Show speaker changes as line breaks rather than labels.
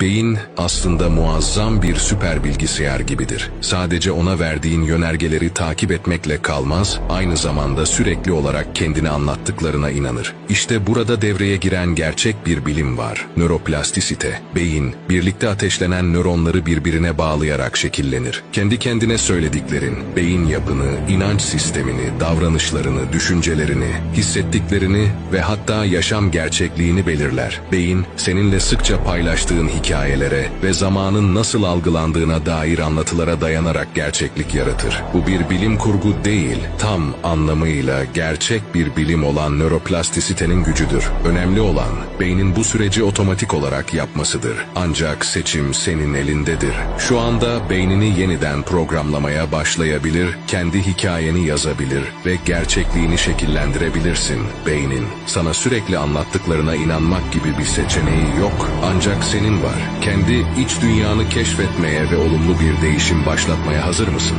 Beyin aslında muazzam bir süper bilgisayar gibidir. Sadece ona verdiğin yönergeleri takip etmekle kalmaz, aynı zamanda sürekli olarak kendini anlattıklarına inanır. İşte burada devreye giren gerçek bir bilim var. Nöroplastisite. Beyin, birlikte ateşlenen nöronları birbirine bağlayarak şekillenir. Kendi kendine söylediklerin, beyin yapını, inanç sistemini, davranışlarını, düşüncelerini, hissettiklerini ve hatta yaşam gerçekliğini belirler. Beyin, seninle sıkça paylaştığın hikayelere ve zamanın nasıl algılandığına dair anlatılara dayanarak gerçeklik yaratır. Bu bir bilim kurgu değil, tam anlamıyla gerçek bir bilim olan nöroplastisitenin gücüdür. Önemli olan, beynin bu süreci otomatik olarak yapmasıdır. Ancak seçim senin elindedir. Şu anda beynini yeniden programlamaya başlayabilir, kendi hikayeni yazabilir ve gerçekliğini şekillendirebilirsin. Beynin, sana sürekli anlattıklarına inanmak gibi bir seçeneği yok. Ancak senin var. Kendi iç dünyanı keşfetmeye ve olumlu bir değişim başlatmaya hazır mısın?